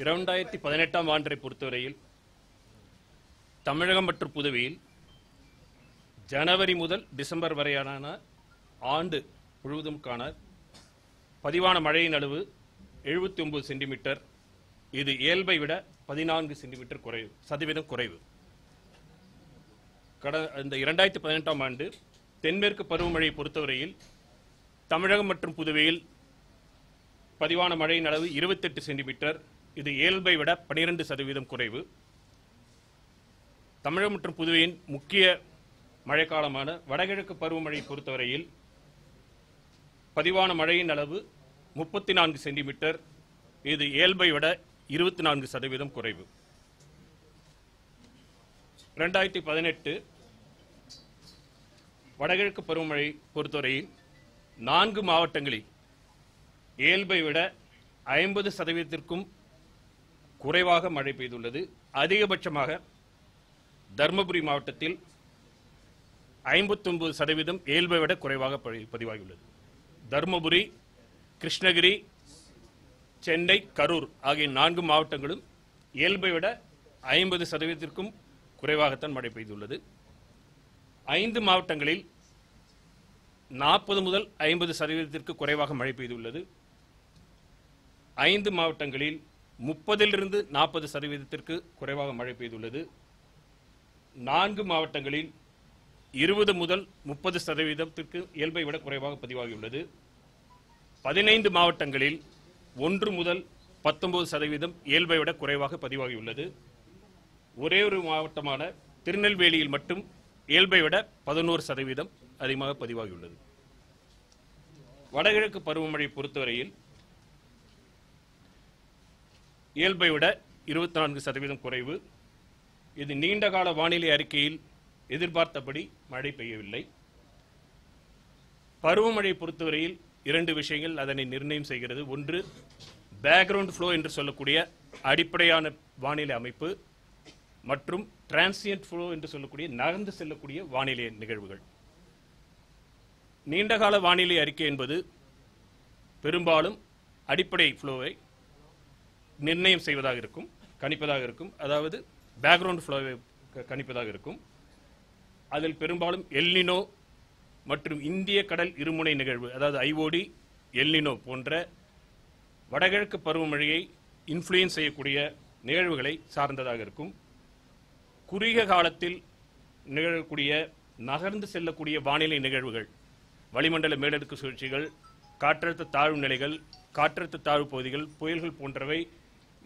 இரண்டாயிரத்தி பதினெட்டாம் ஆண்டை பொறுத்தவரையில் தமிழகம் மற்றும் புதுவையில் ஜனவரி முதல் டிசம்பர் வரையான ஆண்டு முழுவதும்கான பதிவான மழையின் அளவு எழுபத்தி ஒன்பது சென்டிமீட்டர். இது இயல்பை விட பதினான்கு சென்டிமீட்டர் குறைவு சதவீதம் குறைவு. கட இந்த இரண்டாயிரத்தி பதினெட்டாம் ஆண்டு தென்மேற்கு பருவமழையை பொறுத்தவரையில் தமிழகம் மற்றும் புதுவையில் பதிவான மழையின் அளவு இருபத்தெட்டு சென்டிமீட்டர். இது இயல்பை விட பனிரெண்டு சதவீதம் குறைவு. தமிழகம் மற்றும் புதுவையின் முக்கிய மழைக்காலமான வடகிழக்கு பருவமழை பொறுத்தவரையில் பதிவான மழையின் அளவு முப்பத்தி நான்கு சென்டிமீட்டர். இது இயல்பை விட இருபத்தி நான்கு சதவீதம் குறைவு. ரெண்டாயிரத்தி பதினெட்டு வடகிழக்கு பருவமழை பொறுத்தவரையில் நான்கு மாவட்டங்களில் இயல்பை விட ஐம்பது சதவீதத்திற்கும் குறைவாக மழை பெய்துள்ளது. அதிகபட்சமாக தருமபுரி மாவட்டத்தில் ஐம்பத்தொன்பது சதவீதம் இயல்பை விட குறைவாக பதி- பதிவாகியுள்ளது. தருமபுரி கிருஷ்ணகிரி சென்னை கரூர் ஆகிய நான்கு மாவட்டங்களும் இயல்பை விட ஐம்பது சதவீதத்திற்கும் குறைவாகத்தான் மழை பெய்துள்ளது. ஐந்து மாவட்டங்களில் நாற்பது முதல் ஐம்பது சதவீதத்திற்கு குறைவாக மழை பெய்துள்ளது. ஐந்து மாவட்டங்களில் முப்பதிலிருந்து நாற்பது சதவீதத்திற்கு குறைவாக மழை பெய்துள்ளது. நான்கு மாவட்டங்களில் இருபது முதல் முப்பது சதவீதத்திற்கு இயல்பை விட குறைவாக பதிவாகியுள்ளது. பதினைந்து மாவட்டங்களில் ஒன்று முதல் பத்தொன்பது சதவீதம் இயல்பை விட குறைவாக பதிவாகியுள்ளது. ஒரே ஒரு மாவட்டமான திருநெல்வேலியில் மட்டும் இயல்பை விட பதினோரு சதவீதம் அதிகமாக பதிவாகியுள்ளது. வடகிழக்கு பருவமழை பொறுத்தவரையில் இயல்பை விட இருபத்தி நான்கு சதவீதம் குறைவு. இது நீண்டகால வானிலை அறிக்கையில் எதிர்பார்த்தபடி மழை பெய்யவில்லை. பருவமழை பொறுத்தவரையில் இரண்டு விஷயங்கள் அதனை நிர்ணயம் செய்கிறது. ஒன்று பேக்ரவுண்ட் ஃப்ளோ என்று சொல்லக்கூடிய அடிப்படையான வானிலை அமைப்பு மற்றும் டிரான்சியன்ட் ஃப்ளோ என்று சொல்லக்கூடிய நகர்ந்து செல்லக்கூடிய வானிலை நிகழ்வுகள். நீண்டகால வானிலை அறிக்கை என்பது பெரும்பாலும் அடிப்படை ஃப்ளோவை நிர்ணயம் செய்வதாக இருக்கும் கணிப்பதாக இருக்கும். அதாவது பேக்ரவுண்ட் ஃப்ளோவை க- கணிப்பதாக இருக்கும். அதில் பெரும்பாலும் எல்னினோ மற்றும் இந்திய கடல் இருமுனை நிகழ்வு அதாவது ஐஓடி எல்லினோ போன்ற வடகிழக்கு பருவமழையை இன்ஃப்ளூயன்ஸ் செய்யக்கூடிய நிகழ்வுகளை சார்ந்ததாக இருக்கும். குறுகிய காலத்தில் நிகழக்கூடிய நகர்ந்து செல்லக்கூடிய வானிலை நிகழ்வுகள் வளிமண்டல மேலடுக்கு சுழற்சிகள் காற்றழுத்த தாழ்வு நிலைகள் காற்றழுத்த தாழ்வு பகுதிகள் புயல்கள் போன்றவை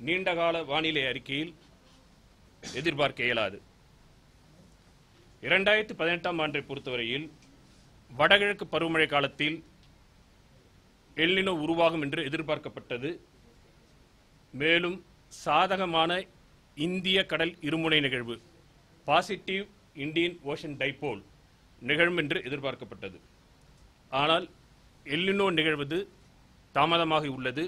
நீண்டகால வானிலை அறிக்கையில் எதிர்பார்க்க இயலாது. இரண்டாயிரத்தி பதினெட்டாம் ஆண்டை பொறுத்தவரையில் வடகிழக்கு பருவமழை காலத்தில் எல்லினோ உருவாகும் என்று எதிர்பார்க்கப்பட்டது. மேலும் சாதகமான இந்திய கடல் இருமுனை நிகழ்வு பாசிட்டிவ் இந்தியன் ஓஷன் டைபோல் நிகழும் என்று எதிர்பார்க்கப்பட்டது. ஆனால் எல்லினோ நிகழ்வது தாமதமாக உள்ளது.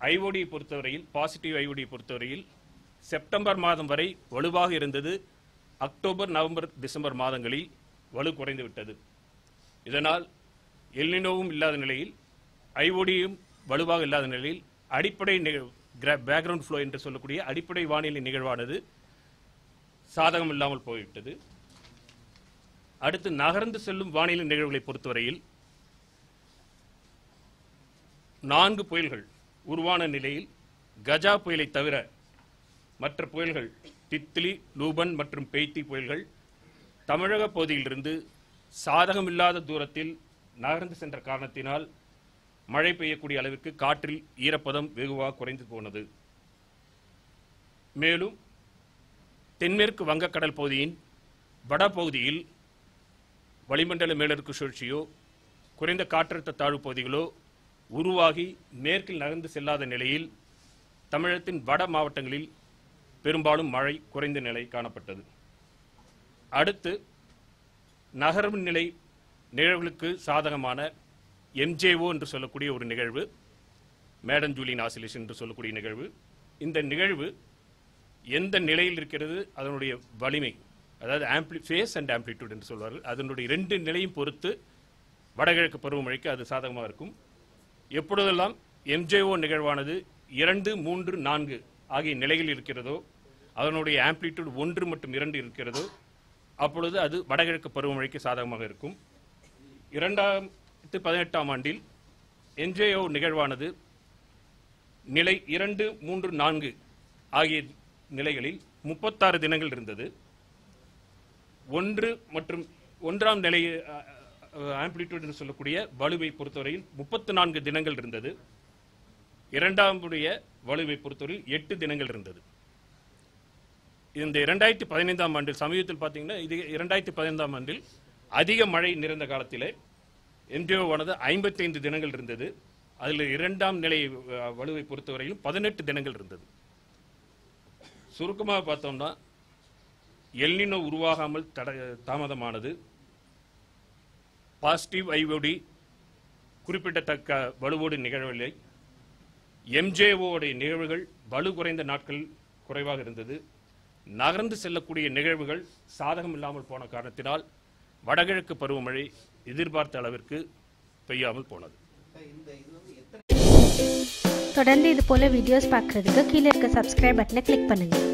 ஐஓடியை பொறுத்தவரையில் பாசிட்டிவ் ஐஓடியை பொறுத்தவரையில் செப்டம்பர் மாதம் வரை வலுவாக இருந்தது. அக்டோபர் நவம்பர் டிசம்பர் மாதங்களில் வலு குறைந்து விட்டது. இதனால் எல்லினோவும் இல்லாத நிலையில் ஐஓடியும் வலுவாக இல்லாத நிலையில் அடிப்படை பேக்ரவுண்ட் ஃப்ளோ என்று சொல்லக்கூடிய அடிப்படை வானிலை நிகழ்வானது சாதகம் இல்லாமல் போய்விட்டது. அடுத்து நகர்ந்து செல்லும் வானிலை நிகழ்வுகளை பொறுத்தவரையில் நான்கு புயல்கள் உருவான நிலையில் கஜா புயலை தவிர மற்ற புயல்கள் தித்லி லூபன் மற்றும் பெய்தி புயல்கள் தமிழக பகுதியிலிருந்து சாதகமில்லாத தூரத்தில் நகர்ந்து சென்ற காரணத்தினால் மழை பெய்யக்கூடிய அளவிற்கு காற்றில் ஈரப்பதம் வெகுவாக குறைந்து போனது. மேலும் தென்மேற்கு வங்கக்கடல் பகுதியின் வடபகுதியில் வளிமண்டல மேலடுக்கு சுழற்சியோ குறைந்த காற்றழுத்த தாழ்வு பகுதிகளோ உருவாகி மேற்கில் நகர்ந்து செல்லாத நிலையில் தமிழகத்தின் வட மாவட்டங்களில் பெரும்பாலும் மழை குறைந்த நிலை காணப்பட்டது. அடுத்து நகர்வு நிலை நிகழ்வுகளுக்கு சாதகமான எம்ஜேஓ என்று சொல்லக்கூடிய ஒரு நிகழ்வு மேடன் ஜூலியன் ஆசிலேஷன் என்று சொல்லக்கூடிய நிகழ்வு. இந்த நிகழ்வு எந்த நிலையில் இருக்கிறது அதனுடைய வலிமை அதாவது ஆம்பிளி ஃபேஸ் அண்ட் ஆம்ப்ளிடியூட் என்று சொல்வார்கள். அதனுடைய ரெண்டு நிலையும் பொறுத்து வடகிழக்கு பருவமழைக்கு அது சாதகமாக இருக்கும். எப்பொழுதெல்லாம் எம்ஜேஓ நிகழ்வானது இரண்டு மூன்று நான்கு ஆகிய நிலையில் இருக்கிறதோ அதனுடைய ஆம்பிளிடியூட் ஒன்று மற்றும் இரண்டு இருக்கிறதோ அப்பொழுது அது வடகிழக்கு பருவமழைக்கு சாதகமாக இருக்கும். இரண்டாயிரத்து பதினெட்டாம் ஆண்டில் என்ஜேஓ நிகழ்வானது நிலை இரண்டு மூன்று நான்கு ஆகிய நிலைகளில் முப்பத்தாறு தினங்கள் இருந்தது. ஒன்று மற்றும் ஒன்றாம் நிலை ஆம்பிளிடியூட் என்று சொல்லக்கூடிய வலுவை பொறுத்தவரையில் முப்பத்து நான்கு தினங்கள் இருந்தது. இரண்டாமுடைய வலுவை பொறுத்தவரையில் எட்டு தினங்கள் இருந்தது. இந்த இரண்டாயிரத்தி பதினைந்தாம் ஆண்டில் சமீபத்தில் பார்த்தீங்கன்னா இது இரண்டாயிரத்தி பதினைந்தாம் ஆண்டில் அதிக மழை நிறைந்த காலத்திலே என்ஜிஓவானது ஐம்பத்தைந்து தினங்கள் இருந்தது. அதில் இரண்டாம் நிலை வலுவை பொறுத்தவரையிலும் பதினெட்டு தினங்கள் இருந்தது. சுருக்கமாக பார்த்தோம்னா எல்னினோ உருவாகாமல் தட தாமதமானது. பாசிட்டிவ் ஐஓடி குறிப்பிடத்தக்க வலுவோடு நிகழவில்லை. எம்ஜேஓடைய நிகழ்வுகள் வலு குறைந்த நாட்கள் குறைவாக இருந்தது. நகர்ந்து செல்லக்கூடிய நிகழ்வுகள் சாதகம் இல்லாமல் போன காரணத்தினால் வடகிழக்கு பருவமழை எதிர்பார்த்த அளவிற்கு பெய்யாமல் போனது. தொடர்ந்து இது போல வீடியோஸ் பார்க்குறதுக்கு கீழே இருக்க சப்ஸ்கிரைப் பட்டனை கிளிக் பண்ணுங்கள்